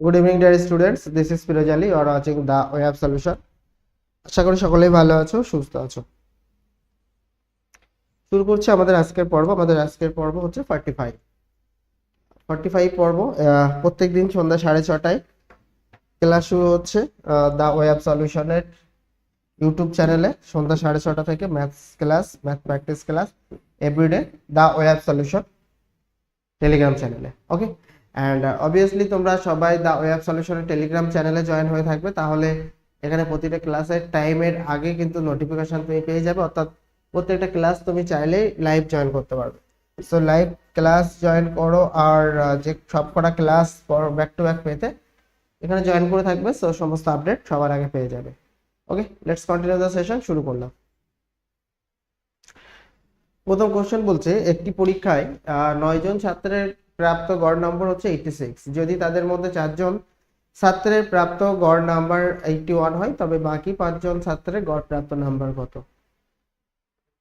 Good evening dear students this is Firoz Ali are watching the Web Solution আশা করি সকলেই ভালো আছো, সুস্থ আছো। শুরু করছি আমাদের আজকের পর্ব। আমাদের আজকের পর্ব হচ্ছে ফর্টি ফাইভ ফর্টি ফাইভ পর্ব প্রত্যেক দিন সন্ধ্যা সাড়ে ছটায়। ক্লাস শুরু হচ্ছে দ্য ওয়েব সলিউশনের ইউটিউব চ্যানেলে সন্ধ্যা সাড়ে ছটা থেকে maths class math practice class everyday the Web Solution Telegram চ্যানেলে ওকে অ্যান্ড অবভিয়াসলি তোমরা সবাই দ্য ওয়েব সলিউশনের টেলিগ্রাম চ্যানেলে জয়েন হয়ে থাকবে। তাহলে এখানে প্রতিটা ক্লাসের টাইমের আগে কিন্তু নোটিফিকেশন তুমি পেয়ে যাবে। অর্থাৎ প্রত্যেকটা ক্লাস তুমি চাইলেই লাইভ জয়েন করতে পারবে। সো লাইভ ক্লাস জয়েন করো আর আহ, যে সবকটা ক্লাস ব্যাক টু ব্যাক পেতে এখানে জয়েন করে থাকবে। সো সমস্ত আপডেট সবার আগে পেয়ে যাবে। Okay let's continue the session শুরু করলাম। প্রথম কোশ্চেন বলছে একটি পরীক্ষায় আহ, নয় জন ছাত্রের প্রাপ্ত গড় নম্বর হচ্ছে এইটি সিক্স যদি তাদের মধ্যে চারজন ছাত্রের প্রাপ্ত গড় নাম্বার এইটি ওয়ান হয়, তবে বাকি পাঁচজন ছাত্রের গড় প্রাপ্ত নাম্বার কত?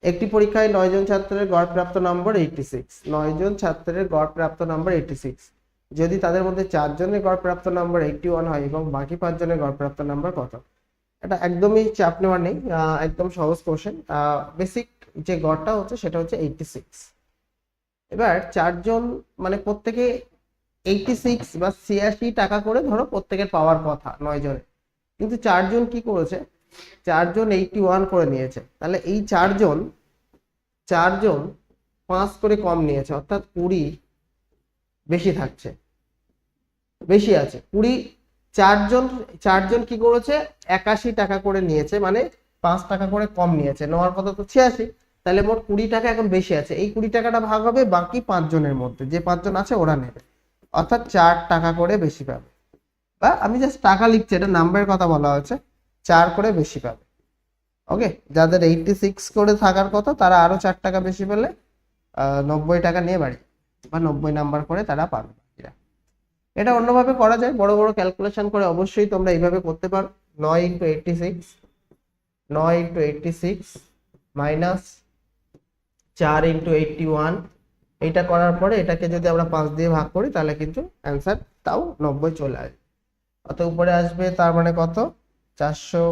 একটি পরীক্ষায় নয় জন ছাত্রের গড় প্রাপ্ত নম্বর এইটি সিক্স নয় জন ছাত্রের গড় প্রাপ্ত নম্বর এইটি সিক্স যদি তাদের মধ্যে চারজনের গড় প্রাপ্ত নম্বর এইটি ওয়ান হয় এবং বাকি পাঁচজনের গড় প্রাপ্ত নাম্বার কত? এটা একদমই চাপ নেওয়ার নেই একদম সহজ কোশ্চেন বেসিক যে গড়টা হচ্ছে, সেটা হচ্ছে এইটি সিক্স এবার চারজন মানে প্রত্যেকে এইটি সিক্স বা ছিয়াশি টাকা করে ধরো প্রত্যেকের পাওয়ার কথা নয় জনের কিন্তু চারজন কি করেছে? চারজন এইটি ওয়ান করে নিয়েছে। তাহলে এই চারজন চারজন পাঁচ করে কম নিয়েছে, অর্থাৎ কুড়ি বেশি থাকছে। বেশি আছে। কুড়ি চারজন চারজন কি করেছে? একাশি টাকা করে নিয়েছে মানে পাঁচ টাকা করে কম নিয়েছে। নেওয়ার কথা তো ছিয়াশি। তাহলে মোট কুড়ি টাকা এখন বেশি আছে। এই কুড়ি টাকাটা ভাগ হবে বাকি পাঁচজনের মধ্যে। যে পাঁচজন আছে ওরা নেবে। অর্থাৎ চার টাকা করে বেশি পাবে। বা আমি জাস্ট টাকা লিখছি, এটা নাম্বারের কথা বলা হয়েছে। চার করে বেশি পাবে। ওকে যাদের এইটটি সিক্স করে থাকার কথা, তারা আরও চার টাকা বেশি পেলে নব্বই টাকা নিয়ে বাড়ি বা নব্বই নাম্বার করে তারা পাবে এটা অন্যভাবে করা যায়। বড় বড় ক্যালকুলেশন করে অবশ্যই তোমরা এইভাবে করতে পারো। নয় ইন্টু এইটটি সিক্স নয় ইন্টু এইটটি সিক্স মাইনাস চার ইন্টু এইটটি ওয়ান এইটা করার পরে এটাকে যদি আমরা পাঁচ দিয়ে ভাগ করি, তাহলে কিন্তু অ্যান্সার তাও নব্বই চলে আসবে। অত উপরে আসবে তার মানে কত? চারশো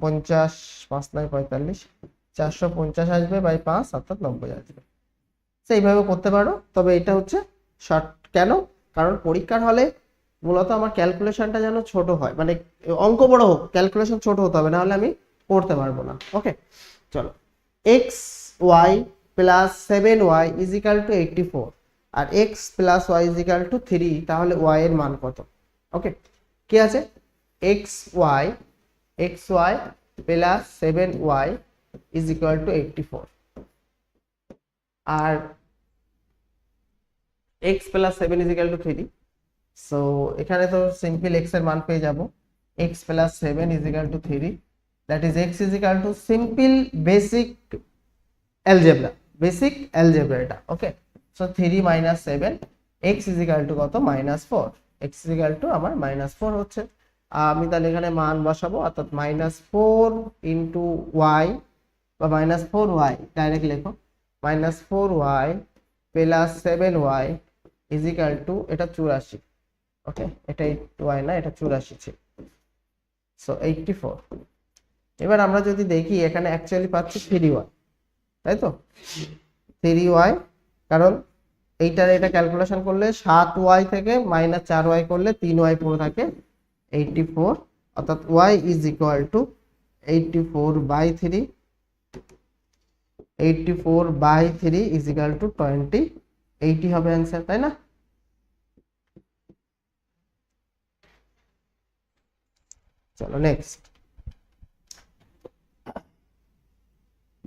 পঞ্চাশ, পাঁচ নয়, পঁয়তাল্লিশ। চারশো পঞ্চাশ আসবে বাই পাঁচ, অর্থাৎ নব্বই আসবে। তো এইভাবে করতে পারো। তবে এটা হচ্ছে শর্ট কেন? কারণ পরীক্ষার হলে মূলত আমার ক্যালকুলেশনটা যেন ছোট হয়। মানে অঙ্ক বড় হোক ক্যালকুলেশন ছোট হতে হবে নাহলে আমি করতে পারব না। ওকে চলো। X Y plus seven Y is equal to eighty four R X plus Y is equal to three তাহলে ওয়াই এর মান কত? ওকে কি আছে? X Y X Y plus seven Y is to eighty four R X plus seven is equal to three so এখানে তো simple এক্সের মান পেয়ে যাব। X plus seven is equal to three that is X is equal to simple basic algebra basic algebra এটা okay? So three minus seven X is equal to কত? Minus four X is equal to আমার minus four হচ্ছে। আমি তাহলে এখানে মান বসাবো, অর্থাৎ মাইনাস ফোর ইন্টু ওয়াই বা মাইনাস ফোর ওয়াই ডাইরেক্ট লেখো। Minus four Y plus seven Y is equal to এটা চুরাশি, ওকে? এটা এইট ওয়াই না, এটা চুরাশি ছিল। সো এইটটি ফোর এবার আমরা যদি দেখি, এখানে অ্যাকচুয়ালি পাচ্ছি থ্রি ওয়াই তাই তো? থ্রি ওয়াই কারণ এইটার এটা ক্যালকুলেশন করলে সাত ওয়াই থেকে মাইনাস চার ওয়াই করলে তিন ওয়াই পড়ে থাকে এইটটি ফোর অর্থাৎ Y is equal to eighty four by three eighty four by three is equal to twenty eight হবে অ্যান্সার তাই না? চলো নেক্সট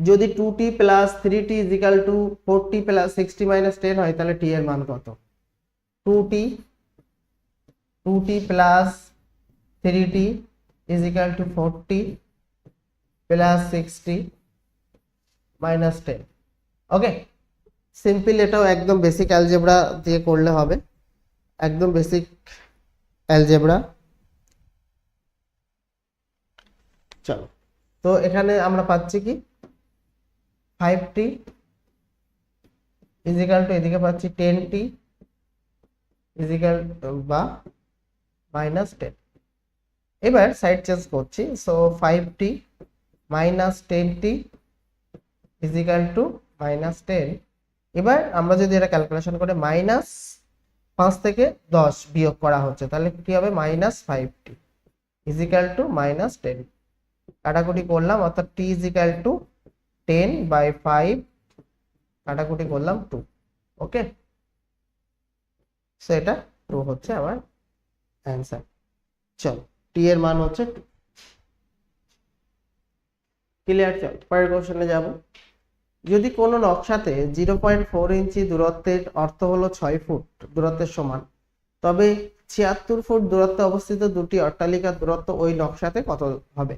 যদি two T plus three T is equal to four T plus sixty minus ten হয়, তাহলে টি এর মান কত? Two T two T plus three T is equal to forty plus sixty minus ten okay simple এটাও একদম basic algebra দিয়ে করলে হবে। একদম বেসিক অ্যালজেব্রা চলো। তো এখানে আমরা পাচ্ছি কি? ফাইভ টি ইজিক্যাল টু এদিকে পাচ্ছি টেন টি ইজিক্যাল বা মাইনাস টেন এবার সাইড চেঞ্জ করছি so five T minus ten T is equal to minus ten এবার আমরা যদি এটা ক্যালকুলেশন করে মাইনাস পাঁচ থেকে দশ বিয়োগ করা হচ্ছে, তাহলে কি হবে? Minus five T is equal to minus ten কাটাকুটি করলাম, অর্থাৎ T is equal to ten by five কাটাকুটি করলাম টু ওকে সো এটা টু হচ্ছে আমার অ্যান্সার চলো টি এর মান হচ্ছে টু ক্লিয়ার চল, পরের কোশ্চেনে যাব। যদি কোনো নকশাতে জিরো পয়েন্ট ফোর ইঞ্চি দূরত্বের অর্থ হলো ছয় ফুট দূরত্বের সমান, তবে ছিয়াত্তর ফুট দূরত্বে অবস্থিত দুটি অট্টালিকার দূরত্ব ওই নকশাতে কত হবে?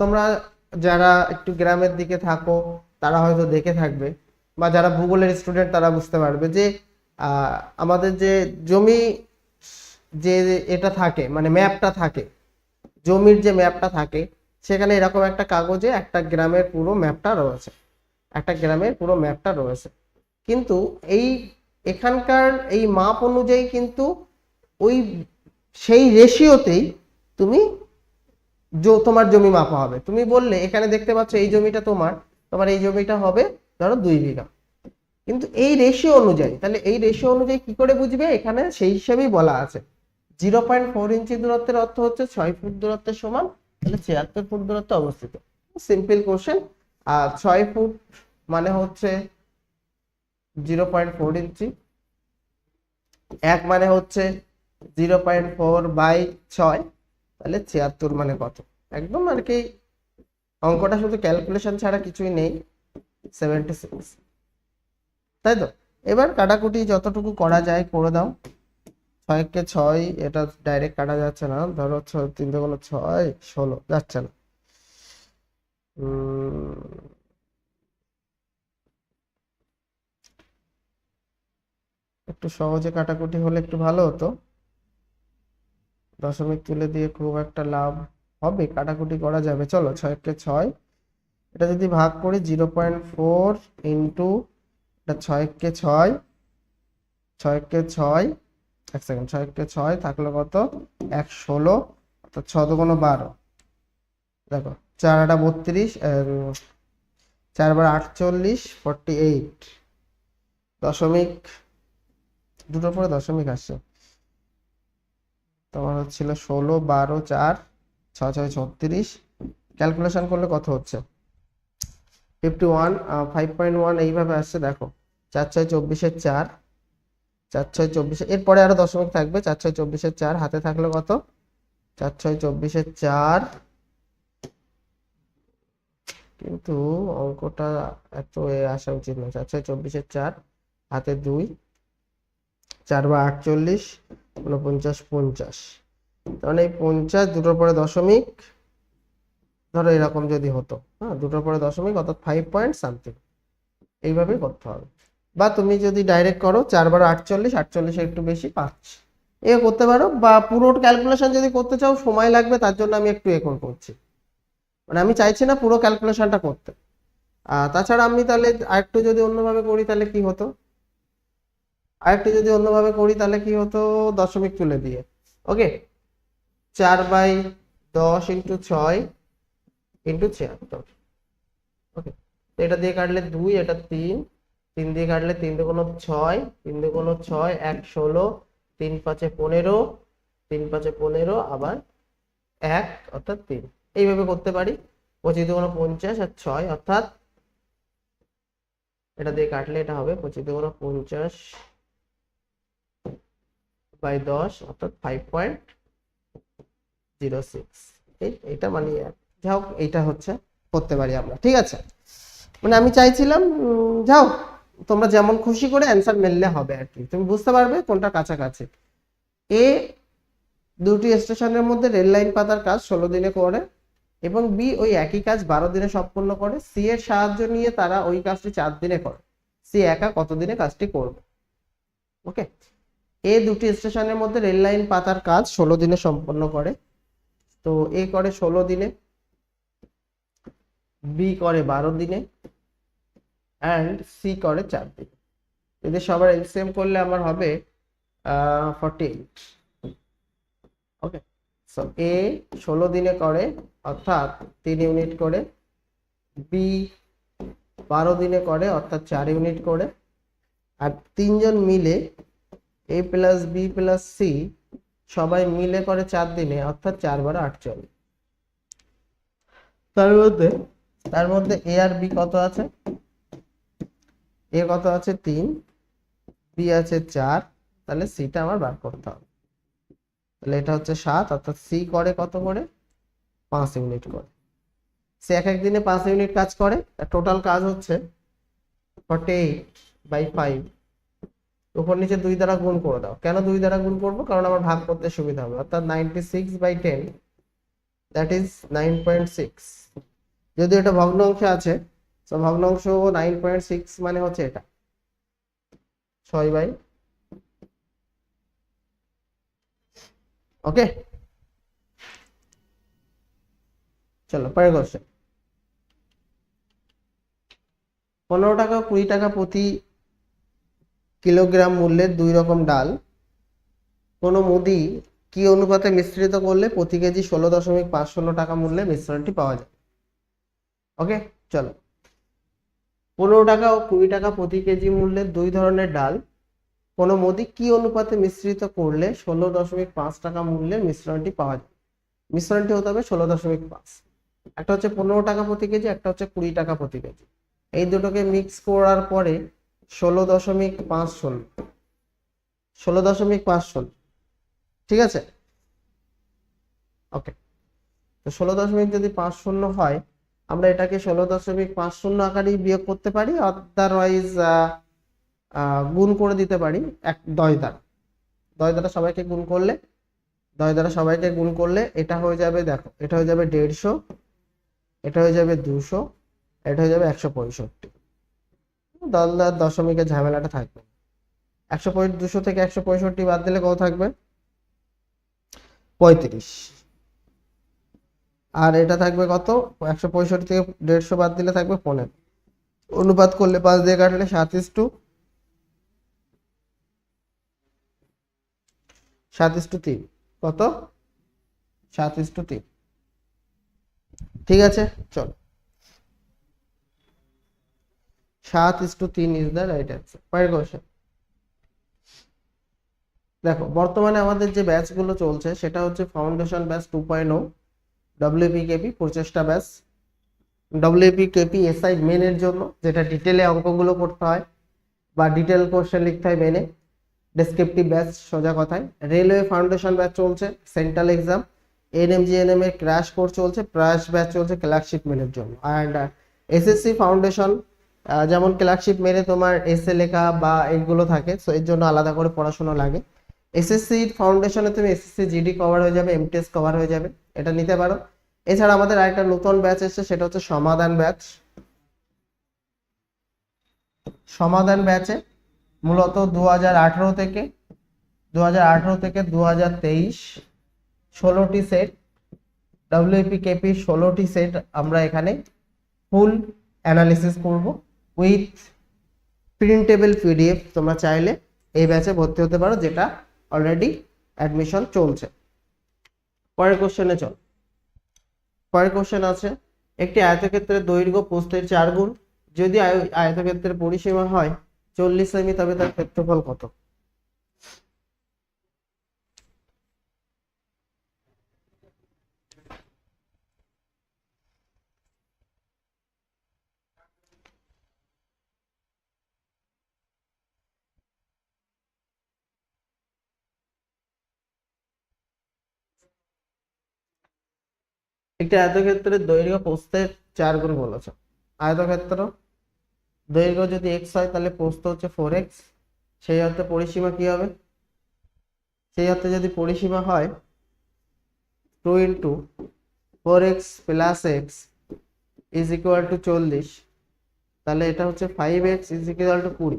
তোমরা যারা একটু গ্রামের দিকে থাকো, তারা হয়তো দেখে থাকবে বা যারা ভূগোলের স্টুডেন্ট তারা বুঝতে পারবে যে আমাদের যে জমি যে এটা থাকে মানে ম্যাপটা থাকে, জমির যে ম্যাপটা থাকে, সেখানে এরকম একটা কাগজে একটা গ্রামের পুরো ম্যাপটা রয়েছে, একটা গ্রামের পুরো ম্যাপটা রয়েছে। কিন্তু এই এখানকার এই মাপ অনুযায়ী কিন্তু ওই সেই রেশিওতেই তুমি তোমার জমি মাপা হবে। তুমি বললে, এখানে দেখতে পাচ্ছ এই জমিটা তোমার তোমার এই জমিটা হবে ধরো দুই বিঘা। কিন্তু এই রেশিও অনুযায়ী, তাহলে এই রেশিও অনুযায়ী কি করে বুঝবে? এখানে সেই হিসেবেই বলা আছে। জিরো পয়েন্ট ফোর ইঞ্চি দূরত্বের অর্থ হচ্ছে ছয় ফুট দূরত্বের সমান, তাহলে ছিয়াত্তর ফুট দূরত্বে অবস্থিত। সিম্পল কোশ্চেন আর ছয় ফুট মানে হচ্ছে জিরো পয়েন্ট ফোর ইঞ্চি এক মানে হচ্ছে জিরো পয়েন্ট ফোর বাই ছয়। তাহলে ছিয়াত্তর মানে কত? একদম আর কি অঙ্কটা শুধু ক্যালকুলেশন ছাড়া কিছুই নেই সেভেন্টি সিক্স তাই তো? এবার কাটাকুটি যতটুকু করা যায় করে দাও। ছয়কে ছয়, এটা ডাইরেক্ট কাটা যাচ্ছে না। ধরো ছয় তিন কোনো ছয়, ষোলো, যাচ্ছে না। একটু সহজে কাটাকুটি হলে একটু ভালো হতো। দশমিক তুলে দিয়ে খুব একটা লাভ হবে, কাটাকুটি করা যাবে। চলো, ছয়কে ছয়। এটা যদি ভাগ করি, জিরো পয়েন্ট ফোর ইন্টু, এটা ছয়কে ছয় ছয়কে ছয়, এক সেকেন্ড, ছয়কে ছয় থাকল কত? এক ষোলো, অর্থাৎ ছ কোনো বারো। দেখো, চার আটা বত্রিশ চার বার আটচল্লিশ ফর্টি এইট দশমিক, দুটোর পরে দশমিক আসছে তোমার হচ্ছিল ষোলো, বারো, চার, ছয় ছয়, ছত্রিশ। ক্যালকুলেশন করলে কত হচ্ছে? Fifty one five point one এইভাবে আসছে, দেখো। চার ছয় চব্বিশের চার চার ছয় চব্বিশে, এরপরে আরও দশমিক থাকবে, চার ছয় চব্বিশের চার, হাতে থাকলে কত? চার ছয় চব্বিশের চার। কিন্তু অঙ্কটা এত আসা উচিত না। চার ছয় চব্বিশের চার, হাতে দুই, চার বা আটচল্লিশ উনপঞ্চাশ পঞ্চাশ তাহলে এই পঞ্চাশ দুটোর পরে দশমিক, ধরো এরকম যদি হতো হ্যাঁ দুটোর পরে দশমিক অর্থাৎ ফাইভ পয়েন্ট সামথিং এইভাবেই করতে হবে। বা তুমি যদি ডাইরেক্ট করো, চার বারো আটচল্লিশ, আটচল্লিশে একটু বেশি, পাঁচ। এ করতে পারো, বা পুরো ক্যালকুলেশন যদি করতে চাও, সময় লাগবে, তার জন্য আমি একটু এ করছি। মানে আমি চাইছি না পুরো ক্যালকুলেশনটা করতে। আর তাছাড়া আমি তাহলে আরেকটু যদি অন্যভাবে করি, তাহলে কি হতো? আরেকটু যদি অন্যভাবে করি, তাহলে কি হতো? দশমিক তুলে দিয়ে। ওকে? চার বাই দশ ইন্টু ছয় ইন্টু ছিয়াত্তর। ওকে? এটা দিয়ে কাটলে দুই, এটা তিন। তিন দিয়ে কাটলে তিন দুগুণ ছয়, তিন দুগুণ ছয়, এক ষোলো, তিন পাঁচে পনেরো, তিন পাঁচে পনেরো, আবার এক, অর্থাৎ তিন। এইভাবে করতে পারি। পঁচিশ দুগুণ পঞ্চাশ আর ছয়, অর্থাৎ এটা দিয়ে কাটলে এটা হবে পঁচিশ দুগুণ পঞ্চাশ বাই দশ অর্থাৎ ফাইভ পয়েন্ট জিরো সিক্স এইটা মানে যা হোক হচ্ছে করতে পারি আমরা, ঠিক আছে? মানে আমি চাইছিলাম যাও তোমরা যেমন খুশি করে অ্যান্সার মেললে হবে আর কি। তুমি বুঝতে পারবে কোনটা কাছাকাছি। এ দুটি স্টেশনের মধ্যে রেল লাইন পাতার কাজ ষোলো দিনে করে এবং বি ওই একই কাজ বারো দিনে সম্পূর্ণ করে। সি এর সাহায্য নিয়ে তারা ওই কাজটি চার দিনে করে। সি একা কত দিনে কাজটি করবে? ওকে এ দুটি স্টেশনের মধ্যে রেল লাইন পাতার কাজ ষোলো দিনে সম্পন্ন করে। তো এ করে ষোলো দিনে, বি করে বারো দিনে অ্যান্ড সি করে চার দিনে। এদের সবার এলসিএম করলে আমার হবে forty eight okay so A ষোলো দিনে করে, অর্থাৎ তিন ইউনিট করে বি বারো দিনে করে, অর্থাৎ চার ইউনিট করে, আর তিনজন মিলে A plus B plus C সবাই মিলে করে চার দিনে, অর্থাৎ চার বারো আটচল্লিশ। তার মধ্যে তার মধ্যে এ আর বি কত আছে? এ কত আছে? তিন। বি আছে চার। তাহলে সিটা আমার বার করতে হবে। তাহলে এটা হচ্ছে সাত, অর্থাৎ সি করে কত করে? পাঁচ ইউনিট করে। সে এক এক দিনে পাঁচ ইউনিট কাজ করে। টোটাল কাজ হচ্ছে ফর্টি এইট বাই ফাইভ উপর নিচে দুই দ্বারা গুণ করে দাও। কেন দুই দ্বারা গুণ করব? কারণ আমার ভাগ করতে সুবিধা হবে। অর্থাৎ ninety six by ten that is nine point six যদি এটা ভগ্নাংশ আছে তো ভগ্নাংশ নাইন পয়েন্ট সিক্স মানে হচ্ছে এটা। ছয় বাই ওকে চলো, পরের কোশ্চেন পনেরো টাকা, কুড়ি টাকা প্রতি কিলোগ্রাম মূল্যের দুই রকম ডাল। কোনো মুদি কি অনুপাতে মিশ্রিত করলে প্রতি কেজি ষোলো দশমিক পাঁচ ষোলো টাকা মূল্যে মিশ্রণটি পাওয়া যায়? ওকে, চলো। পনেরো টাকা ও কুড়ি টাকা প্রতি কেজি মূল্যের দুই ধরনের ডাল। কোনো মুদি কি অনুপাতে মিশ্রিত করলে ষোলো দশমিক পাঁচ টাকা মূল্যের মিশ্রণটি পাওয়া যায়? মিশ্রণটি হতে হবে ষোলো দশমিক পাঁচ। একটা হচ্ছে পনেরো টাকা প্রতি কেজি, একটা হচ্ছে কুড়ি টাকা প্রতি কেজি। এই দুটোকে মিক্স করার পরে ষোলো দশমিক পাঁচ ষোলো ষোলো দশমিক পাঁচ ষোলো ঠিক আছে? ওকে তো ষোলো দশমিক যদি পাঁচ শূন্য হয়, আমরা এটাকে ষোলো দশমিক পাঁচ শূন্য আকারেই বিয়োগ করতে পারি আদারওয়াইজ গুণ করে দিতে পারি এক দশ দ্বারা। দশ দ্বারা সবাইকে গুণ করলে দশ দ্বারা সবাইকে গুণ করলে এটা হয়ে যাবে, দেখো, এটা হয়ে যাবে দেড়শো, এটা হয়ে যাবে দুশো, এটা হয়ে যাবে একশো পঁয়ষট্টি। দশ দশমিকের ঝামেলাটা থাকবে। একশো দুশো থেকে একশো পঁয়ষট্টি বাদ দিলে কত থাকবে? পঁয়ত্রিশ। আর এটা থাকবে কত? একশো পঁয়ষট্টি থেকে দেড়শো বাদ দিলে থাকবে পনেরো। অনুপাত করলে পাঁচ দিয়ে কাটলে সাত ইস টু, সাত ইস টু তিন। কত? সাত ইস টু তিন। ঠিক আছে, চলো। সাত ইস টু তিন ইজ দ্য রাইট অ্যান্সার। পরের কোশ্চেন দেখো, বর্তমানে আমাদের যে ব্যাচগুলো চলছে, সেটা হচ্ছে foundation batch two point O WP KP প্রচেষ্টা ব্যাচ। ডব্লিউপি কেপি এসআই মেনের জন্য, যেটা ডিটেলে অঙ্কগুলো করতে হয়, বা ডিটেল কোশ্চেন লিখতে হয় মেনে ডেসক্রিপটিভ ব্যাচ, সোজা কথায়। রেলওয়ে ফাউন্ডেশন ব্যাচ চলছে সেন্ট্রাল এক্সাম এনএমজিএনএম এর ক্র্যাশ কোর্স চলছে প্রায়াস ব্যাচ চলছে ক্লার্কশিপ মেনের জন্য। অ্যান্ড এসএসসি ফাউন্ডেশন যেমন ক্লার্কশিপ মেনে তোমার এসএ লেখা বা এইগুলো থাকে সো এর জন্য আলাদা করে পড়াশোনা লাগে। এসএসসি ফাউন্ডেশনে তুমি এসএসসি জিডি কভার হয়ে যাবে এমটিএস কভার হয়ে যাবে, এটা নিতে পারো। এছাড়া আমাদের আরেকটা নতুন ব্যাচ এসেছে, সেটা হচ্ছে সমাধান ব্যাচ সমাধান ব্যাচে মূলত দু হাজার আঠারো থেকে দু হাজার আঠারো থেকে দু হাজার তেইশ, ষোলোটি সেট ডাব্লিউপি কেপি ষোলোটি সেট আমরা এখানে ফুল অ্যানালিসিস করব। উইথ প্রিন্টেবল পিডিএফ তোমরা চাইলে এই ব্যাচে ভর্তি হতে পারো, যেটা অলরেডি অ্যাডমিশন চলছে। পরের কোশ্চেনে চল। পরের কোশ্চেন আছে, একটি আয়তক্ষেত্রের দৈর্ঘ্য প্রস্থের চার গুণ, যদি আয়- আয়তক্ষেত্রের পরিসীমা হয় চল্লিশ সেমি, তবে তার ক্ষেত্রফল কত? একটি আয়তক্ষেত্রের দৈর্ঘ্য প্রস্থের চার গুণ বলেছে। আয়তক্ষেত্র দৈর্ঘ্য যদি এক্স হয়, তাহলে প্রস্থ হচ্ছে ফোর এক্স সেই অর্থে পরিসীমা কি হবে? সেই অর্থে যদি পরিসীমা হয় two into four X plus X is equal to চল্লিশ। তাহলে এটা হচ্ছে five X is equal to কুড়ি।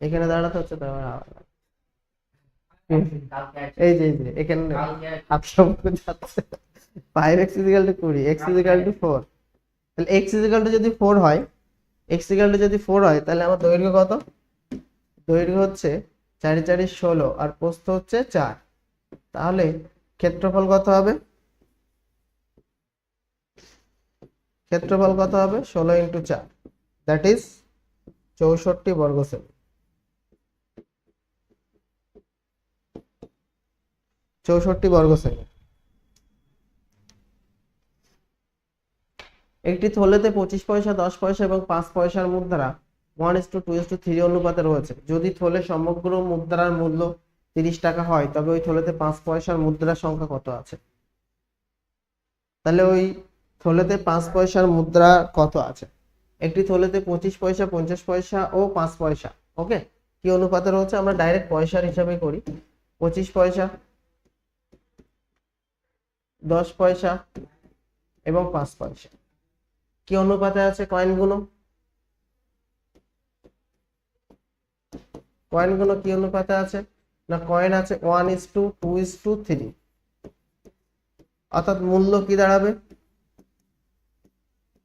এখানে দাঁড়াতে হচ্ছে এই যে এই যে, এখানে যাচ্ছে। Five X is equal to কুড়ি X is equal to four তাহলে এক্স ইজিক্যাল টু যদি ফোর হয় এক্স ইজিক্যাল টু যদি ফোর হয়, তাহলে আমার দৈর্ঘ্য কত? দৈর্ঘ্য হচ্ছে চারি চারি, ষোলো, আর প্রস্থ হচ্ছে চার। তাহলে ক্ষেত্রফল কত হবে? ক্ষেত্রফল কত হবে? ষোলো ইন্টু চার। দ্যাট ইজ চৌষট্টি বর্গ সেমি চৌষট্টি বর্গ সেমি। একটি থলেতে পঁচিশ পয়সা, দশ পয়সা এবং পাঁচ পয়সার মুদ্রা one is two two two three অনুপাতে রয়েছে। যদি থলে সমগ্র মুদ্রার মূল্য তিরিশ টাকা হয়, তবে ওই থলেতে পাঁচ পয়সার মুদ্রার সংখ্যা কত আছে? তাহলে ওই থলেতে পাঁচ পয়সার মুদ্রা কত আছে? একটি থলেতে পঁচিশ পয়সা, পঞ্চাশ পয়সা ও পাঁচ পয়সা ওকে কি অনুপাতে রয়েছে? আমরা ডাইরেক্ট পয়সার হিসাবে করি। পঁচিশ পয়সা দশ পয়সা এবং পাঁচ পয়সা। কি অনুপাতে আছে কয়েনগুলো কয়েনগুলো কি অনুপাতে আছে? না কয়েন আছে one is two two is two three অর্থাৎ মূল্য কি দাঁড়াবে?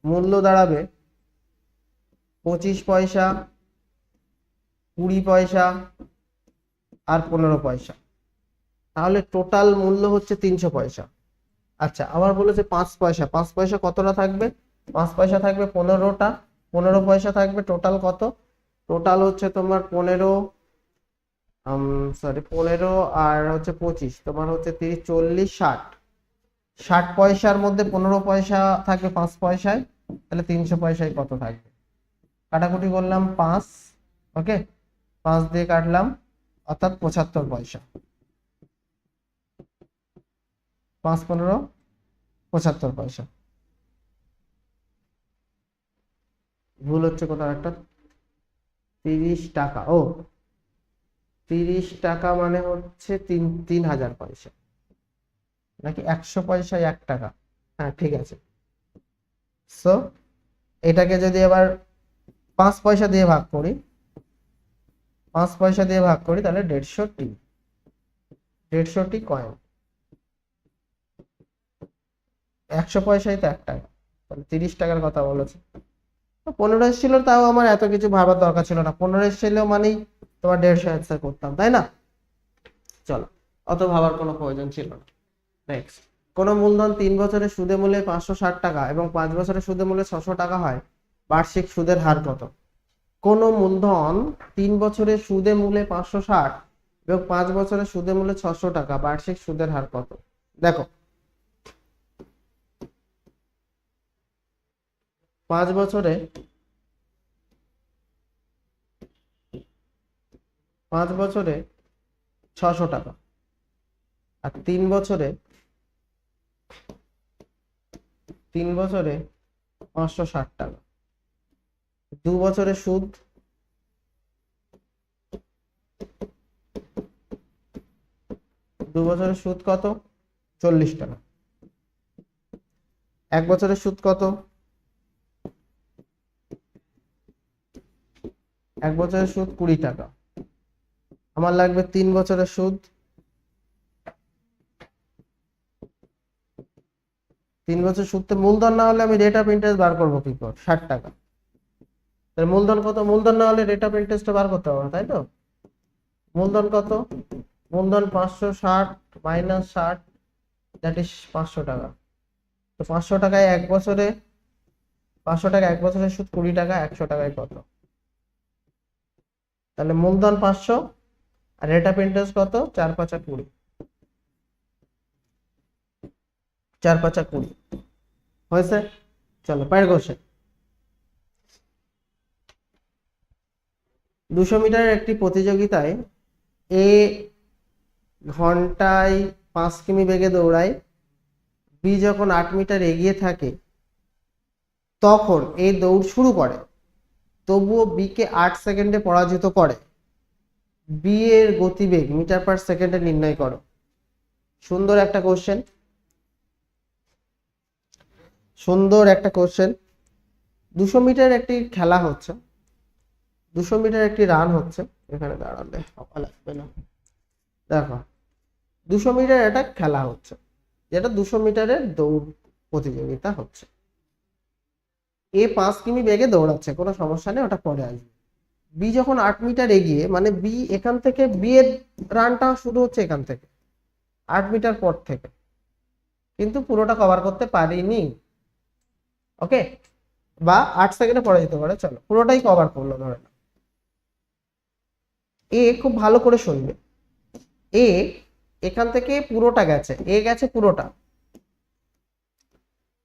মূল্য দাঁড়াবে পঁচিশ পয়সা, কুড়ি পয়সা আর পনেরো পয়সা। তাহলে টোটাল মূল্য হচ্ছে তিনশো পয়সা। আচ্ছা আবার বলেছে পাঁচ পয়সা। পাঁচ পয়সা কতটা থাকবে? পাঁচ পয়সা থাকবে পনেরোটা। পনেরো পয়সা থাকবে টোটাল কত? টোটাল হচ্ছে তোমার পনেরো সরি পনেরো আর হচ্ছে পঁচিশ। তোমার হচ্ছে তিরিশ, চল্লিশ, ষাট। ষাট পয়সার মধ্যে পনেরো পয়সা থাকবে পাঁচ পয়সায়, তাহলে তিনশো পয়সায় কত থাকবে? কাটাকুটি করলাম পাঁচ ওকে পাঁচ দিয়ে কাটলাম, অর্থাৎ পঁচাত্তর পয়সা। পাঁচ পনেরো, পঁচাত্তর পয়সা। ভুল হচ্ছে কোথাও একটা? তিরিশ টাকা, ও। তিরিশ টাকা মানে হচ্ছে তিন তিন হাজার পয়সা। নাকি একশো পয়সায় এক টাকা? হ্যাঁ ঠিক আছে। সো এটাকে যদি এবার পাঁচ পয়সা দিয়ে ভাগ করি, পাঁচ পয়সা দিয়ে ভাগ করি, তাহলে দেড়শোটি দেড়শোটি কয়েন একশো পয়সায় তো এক টাকা তিরিশ টাকার কথা বলেছে। পনেরো এসেছিল, তাও আমার এত কিছু ভাবার দরকার ছিল না। পনেরো এসেছিল মানেই তোমার দেড়শো অ্যান্সার করতাম, তাই না? চলো, অত ভাবার কোনো প্রয়োজন ছিল না। নেক্সট কোন মূলধন তিন বছরের সুদে মূল্যে পাঁচশো ষাট টাকা এবং পাঁচ বছরের সুদে মূল্যে ছশো টাকা হয়, বার্ষিক সুদের হার কত? কোন মূলধন তিন বছরের সুদে মূল্যে পাঁচশো ষাট এবং পাঁচ বছরের সুদে মূল্যে ছশো টাকা, বার্ষিক সুদের হার কত? দেখো পাঁচ বছরে পাঁচ বছরে ছশো টাকা আর তিন বছরে তিন বছরে পাঁচশো ষাট টাকা। দু বছরের সুদ দু বছরের সুদ কত? চল্লিশ টাকা। এক বছরের সুদ কত? এক বছরের সুদ কুড়ি টাকা। আমার লাগবে তিন বছরের সুদ। তিন বছর সুদতে মূলধন না হলে আমি রেট অফ ইন্টারেস্ট বার করব কি করে? ষাট টাকা। তাহলে মূলধন কত? মূলধন না হলে রেট অফ ইন্টারেস্টটা বার করতে হবে তাই তো? মূলধন কত? মূলধন পাঁচশো ষাট মাইনাস ষাট দ্যাট ইস পাঁচশো টাকা। তো পাঁচশো টাকায় এক বছরে, পাঁচশো টাকা এক বছরের সুদ কুড়ি টাকা, একশো টাকায় কত? তাহলে মূলধন পাঁচশো আর রেট অফ ইন্টারেস্ট কত? চার পাঁচা কুড়ি। চার পাঁচা কুড়ি। হয়েছে? চলো, পরের কোশ্চেন দুশো মিটারের একটি প্রতিযোগিতায় এ ঘন্টায় পাঁচ কিমি বেগে দৌড়ায়, বি যখন আট মিটার এগিয়ে থাকে, তখন এ দৌড় শুরু করে। তবুও বি কে আট সেকেন্ডে পরাজিত করে। বি এর গতিবেগ মিটার পার সেকেন্ডে নির্ণয় করো। সুন্দর একটা কোশ্চেন সুন্দর একটা কোশ্চেন দুশো মিটার একটি খেলা হচ্ছে। দুশো মিটার একটি রান হচ্ছে। এখানে দাঁড়ালে লাগবে না। দেখো, দুশো মিটার একটা খেলা হচ্ছে। যেটা দুশো মিটারের দৌড় প্রতিযোগিতা হচ্ছে। এ পাঁচ কিমি বেগে দৌড়াচ্ছে, কোনো সমস্যা নেই, ওটা পরে আসবে। বি যখন আট মিটার এগিয়ে মানে বি এখান থেকে বি এর রানটা শুরু হচ্ছে এখান থেকে, আট মিটার পর থেকে। কিন্তু পুরোটা কভার করতে পারিনি। ওকে বা আট সেকেন্ডে পড়ে যেতে পারে, চলো, পুরোটাই কভার করল, ধরে না এ খুব ভালো করে শুনবে। এ এখান থেকে পুরোটা গেছে এ গেছে পুরোটা।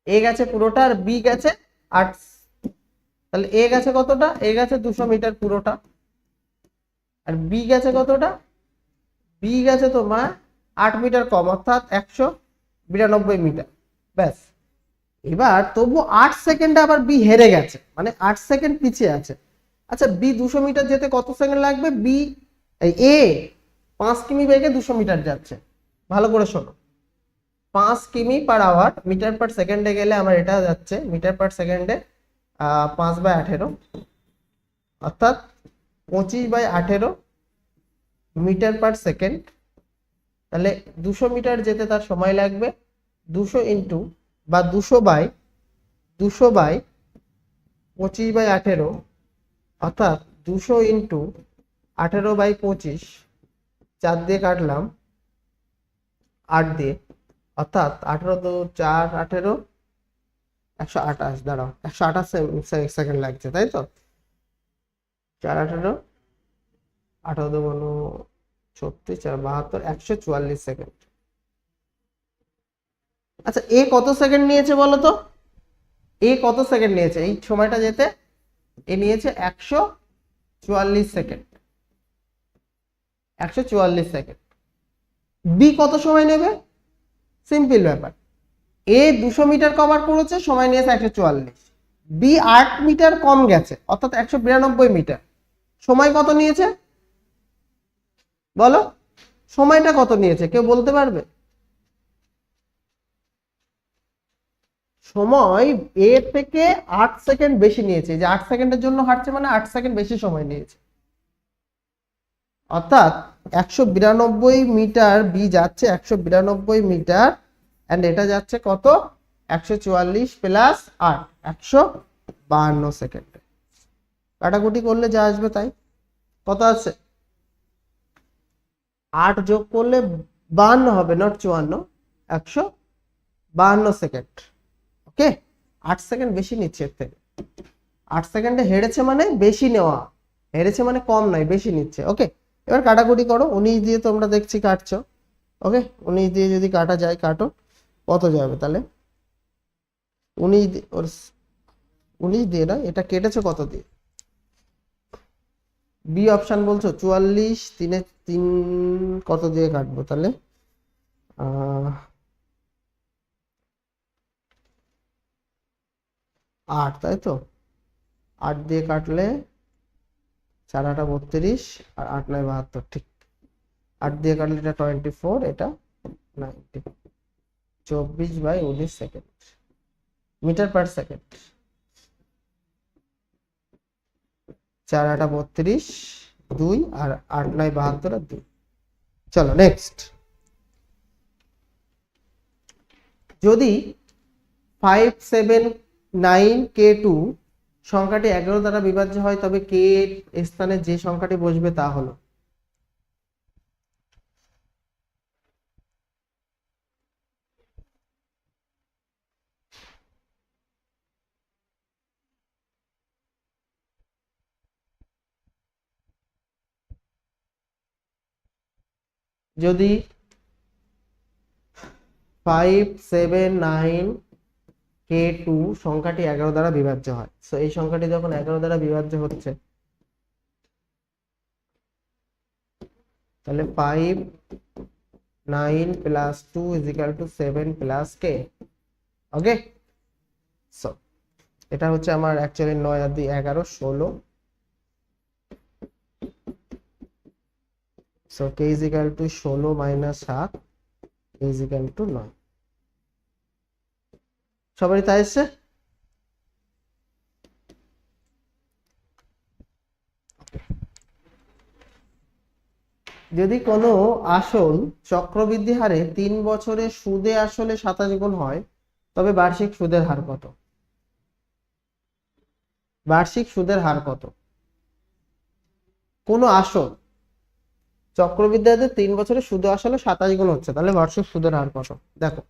এ গেছে পুরোটা আর বি গেছে আট তাহলে এ গেছে কতটা? এ গেছে দুশো মিটার পুরোটা। আর বি গেছে কতটা? বি গেছে তোমার আট মিটার কম, অর্থাৎ একশো বিরানব্বই মিটার। ব্যাস। এবার তবু আট সেকেন্ডে আবার বি হেরে গেছে। মানে আট সেকেন্ড পিছিয়ে আছে। আচ্ছা বি দুশো মিটার যেতে কত সেকেন্ড লাগবে? বি এ পাঁচ কিমি বেগে দুশো মিটার যাচ্ছে। ভালো করে শোনো। পাঁচ কিমি পার আওয়ার মিটার পার সেকেন্ডে গেলে আমার এটা যাচ্ছে মিটার পার সেকেন্ডে পাঁচ বাই আঠেরো। অর্থাৎ পঁচিশ বাই আঠেরো মিটার পার সেকেন্ড তাহলে দুশো মিটার যেতে তার সময় লাগবে। দুশো ইন্টু বা দুশো বাই দুশো বাই পঁচিশ বাই আঠেরো। অর্থাৎ দুশো ইন্টু আঠেরো বাই পঁচিশ, চার দিয়ে কাটলাম, আট দিয়ে। অর্থাৎ আঠেরো দু চার আঠেরো, একশো আঠাশ, দাঁড়াও, একশো আঠাশ সেকেন্ড লাগছে, তাই তো? চার আঠেরো, আঠারো দু বলো ছত্রিশ চার বাহাত্তর, একশো চুয়াল্লিশ সেকেন্ড আচ্ছা এ কত সেকেন্ড নিয়েছে বলো তো? এ কত সেকেন্ড নিয়েছে? এই সময়টা যেতে, এ নিয়েছে একশো চুয়াল্লিশ সেকেন্ড একশো চুয়াল্লিশ সেকেন্ড বি কত সময় নেবে? সিম্পল ব্যাপার। এ দুশো মিটার কভার করেছে, সময় নিয়েছে একশো চুয়াল্লিশ। বি আট মিটার কম গেছে, অর্থাৎ একশো বিরানব্বই মিটার। সময় কত নিয়েছে? বলো, সময়টা কত নিয়েছে, কেউ বলতে পারবে? সময় এ থেকে আট সেকেন্ড বেশি নিয়েছে যে আট সেকেন্ডের জন্য হাঁটছে মানে আট সেকেন্ড বেশি সময় নিয়েছে। অর্থাৎ একশো বিরানব্বই মিটার বি যাচ্ছে, একশো বিরানব্বই মিটার অ্যান্ড এটা যাচ্ছে কত? একশো চুয়াল্লিশ প্লাস আট, একশো বাহান্ন সেকেন্ড কাটাকুটি করলে যা আসবে তাই। কত আছে? আট যোগ করলে বাহান্ন হবে নট চুয়ান্ন, একশো বাহান্ন সেকেন্ড ওকে? আট সেকেন্ড বেশি নিচ্ছে এর থেকে। আট সেকেন্ডে হেরেছে মানে বেশি নেওয়া। হেরেছে মানে কম নয়, বেশি নিচ্ছে। ওকে? এবার কাটাকুটি করো, উনিশ দিয়ে তোমরা দেখছি কাটছ ওকে উনিশ দিয়ে যদি কাটা যায়, কাটো, কত যাবে তাহলে? উনিশ ওর উনিশ দিয়ে না এটা কেটেছো কত দিয়ে? বি অপশান বলছো, চুয়াল্লিশ তিনে তিন, কত দিয়ে কাটবো তাহলে? আট, তাই তো? আট দিয়ে কাটলে চার আটা বত্রিশ আর আট নয় বাহাত্তর, ঠিক। আট দিয়ে কাটলে এটা টোয়েন্টি ফোর এটা নাইনটি। চব্বিশ বাই উনিশ সেকেন্ড, মিটার পার সেকেন্ড। চার আটা বত্রিশ, দুই আর আট নয় বাহাত্তর আর দুই। চলো নেক্সট যদি five seven nine K two সংখ্যাটি এগারো দ্বারা বিভাজ্য হয়, তবে কে স্থানে যে সংখ্যাটি বসবে তা হলো। যদি five seven nine K two সংখ্যাটি এগারো দ্বারা বিভাজ্য হয়। সো এই সংখ্যাটি যখন এগারো দ্বারা বিভাজ্য হচ্ছে, তাহলে five nine plus two is equal to seven plus K okay so এটা হচ্ছে আমার অ্যাকচুয়ালি নয় আর দুই, এগারো, ষোলো। So K is equal to ষোলো মাইনাস সাত ইজ ইকাল টু নয়। সবারই তাই এসছে যদি কোনো আসল চক্রবৃদ্ধি হারে তিন বছরে সুদে আসলে সাতাশ গুণ হয়, তবে বার্ষিক সুদের হার কত? বার্ষিক সুদের হার কত? কোনো আসল চক্রবৃদ্ধিতে তিন বছরে সুদে আসলে সাতাশ গুণ হচ্ছে, তাহলে বার্ষিক সুদের হার কত? দেখো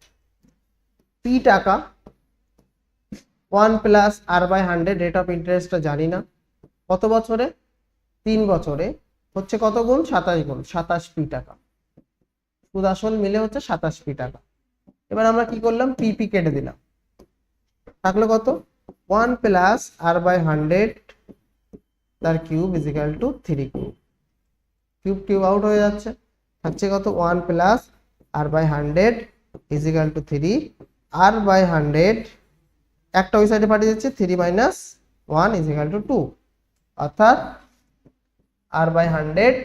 পি টাকা one plus R by hundred rate of ইন্টারেস্টটা জানি না। কত বছরে? তিন বছরে। হচ্ছে কত গুণ? সাতাশ গুণ। সাতাশ পি টাকা। সুদ আসল মিলে হচ্ছে সাতাশ পি টাকা। এবার আমরা কি করলাম? পিপি কেটে দিলাম। থাকল কত? One plus r by hundred তার cube is equal to three cube cube cube out হয়ে যাচ্ছে। থাকছে কত? One plus r by hundred is equal to three r by hundred একটা ওই সাইডে পাঠিয়ে যাচ্ছে three minus one is equal to two অর্থাৎ r by hundred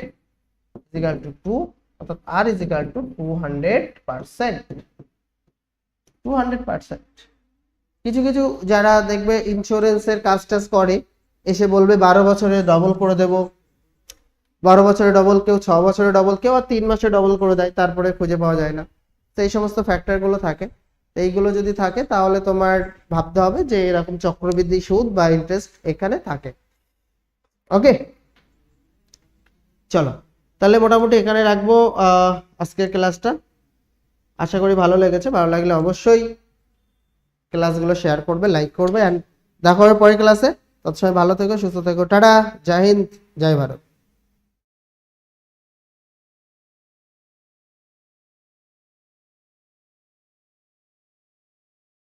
is equal to two অর্থাৎ r is equal to two hundred percent two hundred percent কিছু কিছু যারা দেখবে ইন্স্যুরেন্সের কাজ টাজ করে, এসে বলবে বারো বছরে ডবল করে দেব। বারো বছরে ডবল কেউ, ছ বছরে ডবল কেউ আর তিন মাসে ডবল করে দেয়, তারপরে খুঁজে পাওয়া যায় না। তো এই সমস্ত ফ্যাক্টরগুলো থাকে। এইগুলো যদি থাকে, তাহলে তোমার ভাবতে হবে যে এরকম চক্রবৃদ্ধি সুদ বা ইন্টারেস্ট এখানে থাকে। ওকে চলো, তাহলে মোটামুটি এখানে রাখব আজকের ক্লাসটা আশা করি ভালো লেগেছে, ভালো লাগলে অবশ্যই ক্লাসগুলো শেয়ার করবে লাইক করবে অ্যান্ড দেখা হবে পরের ক্লাসে তৎসময় ভালো থেকো, সুস্থ থেকো। টাটা, জয় হিন্দ, জয় ভারত।